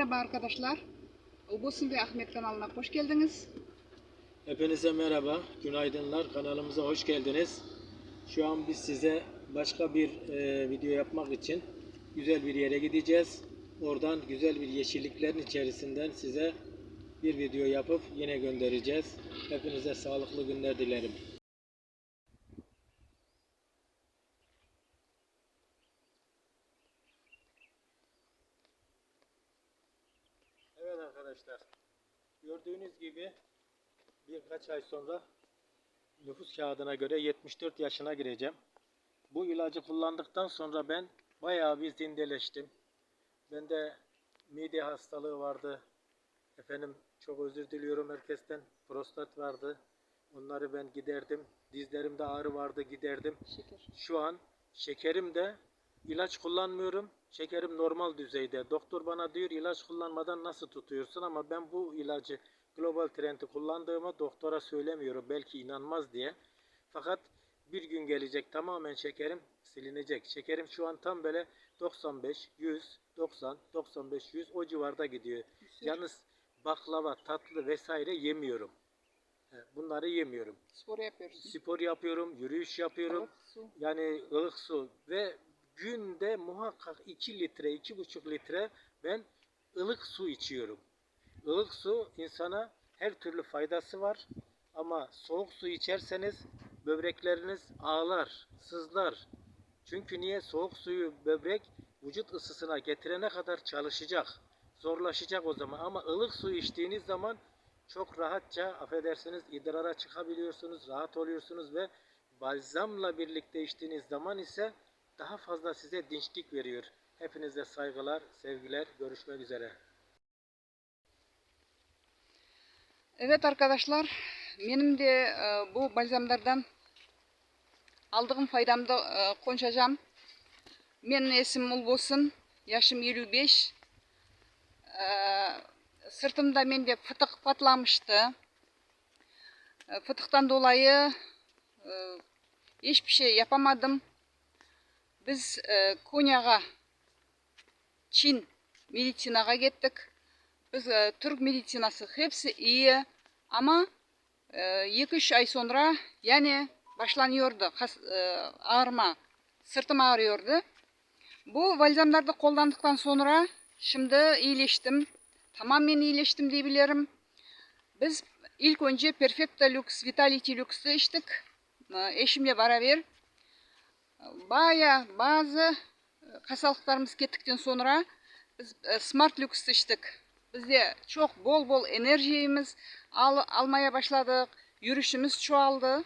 Merhaba arkadaşlar. Ulbosun ve Ahmet kanalına hoş geldiniz. Hepinize merhaba, günaydınlar. Kanalımıza hoş geldiniz. Şu an biz size başka bir e, video yapmak için güzel bir yere gideceğiz. Oradan güzel bir yeşilliklerin içerisinden size bir video yapıp yine göndereceğiz. Hepinize sağlıklı günler dilerim. Arkadaşlar, gördüğünüz gibi birkaç ay sonra nüfus kağıdına göre 74 yaşına gireceğim. Bu ilacı kullandıktan sonra ben bayağı bir zindeleştim. Bende mide hastalığı vardı. Efendim çok özür diliyorum herkesten. Prostat vardı. Onları ben giderdim. Dizlerimde ağrı vardı giderdim. Şeker. Şu an şekerim de ilaç kullanmıyorum. Şekerim normal düzeyde. Doktor bana diyor ilaç kullanmadan nasıl tutuyorsun ama ben bu ilacı Global Trend'i kullandığımı doktora söylemiyorum. Belki inanmaz diye. Fakat bir gün gelecek tamamen şekerim silinecek. Şekerim şu an tam böyle 95, 100, 90, 95, 100 o civarda gidiyor. Yalnız baklava, tatlı vesaire yemiyorum. Bunları yemiyorum. Spor yapıyoruz. Spor yapıyorum, yürüyüş yapıyorum. Balık, su. Yani ılık su ve günde muhakkak 2 litre, 2,5 litre ben ılık su içiyorum. Ilık su insana her türlü faydası var ama soğuk su içerseniz böbrekleriniz ağlar, sızlar. Çünkü niye? Soğuk suyu böbrek vücut ısısına getirene kadar çalışacak. Zorlaşacak o zaman ama ılık su içtiğiniz zaman çok rahatça affedersiniz idrara çıkabiliyorsunuz, rahat oluyorsunuz ve balzamla birlikte içtiğiniz zaman ise daha fazla size dinçlik veriyor. Hepinize saygılar, sevgiler, görüşmek üzere. Evet arkadaşlar, benim de e, bu balzamlardan aldığım faydamda e, konuşacağım. Benim isim Ulbosun, yaşım 55. E, sırtımda mende fıtık patlamıştı. E, fıtıktan dolayı e, hiçbir şey yapamadım. Biz e, Konya'ga, Çin medisinaga gittik. Biz e, Türk medisinası hepsi iyi ama 2-3 ay sonra yani başlanıyordu kas, e, ağrıma, sırtım ağrıyordu. Bu balzamları kullandıktan sonra şimdi iyileştim. Tamamen iyileştim diyebilirim. Biz ilk önce Perfecta Lux, Vitality Lux'u içtik. E, Eşimle beraber. Baya bazı kasalıklarımız gittikten sonra biz e, Smart Lux içtik. Bizde çok bol bol enerjimiz al, almaya başladık. Yürüyüşümüz çoğaldı.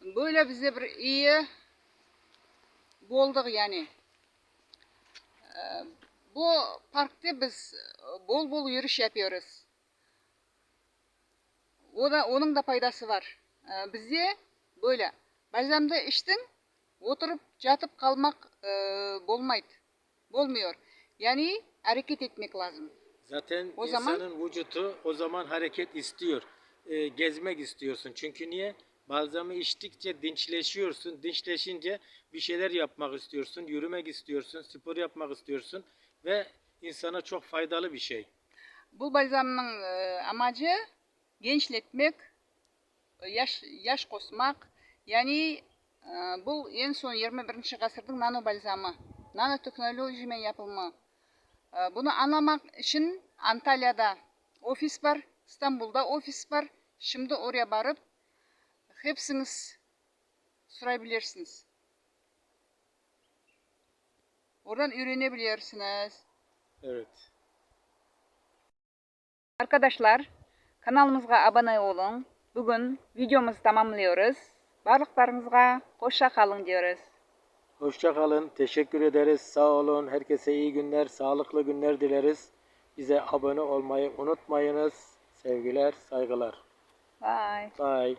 Böyle bize bir iyi bulduk yani. Ee, bu parkta biz bol bol yürüyüş yapıyoruz. O da onun da faydası var. Bizde böyle balzamda içtin oturup yatıp kalmak e, bolmaydı. Bolmuyor. Yani hareket etmek lazım. Zaten O zaman- insanın vücudu o zaman hareket istiyor. Ee, gezmek istiyorsun. Çünkü niye? Balzamı içtikçe dinçleşiyorsun. Dinçleşince bir şeyler yapmak istiyorsun. Yürümek istiyorsun. Spor yapmak istiyorsun. Ve insana çok faydalı bir şey. Bu balzamın e, amacı gençletmek, e, yaş yaş kosmak. Yani Ә, бұл ең соң 21 ғасырдың нано бальзамы нанотехнологиямен yapılма ә, бұны аламақ үшін анталияда офис бар стамбулда офис бар шымды оря барып хепсіңіз сұрай білерсіңіз үйрене білерсіңіз. Evet. Аркадашлар, каналымызға abone олың. Бүгін видеомызды tamamlıyoruz. Barlıklarınızga hoşça kalın diyoruz. Hoşça kalın. Teşekkür ederiz. Sağ olun. Herkese iyi günler, sağlıklı günler dileriz. Bize abone olmayı unutmayınız. Sevgiler, saygılar. Bye. Bye.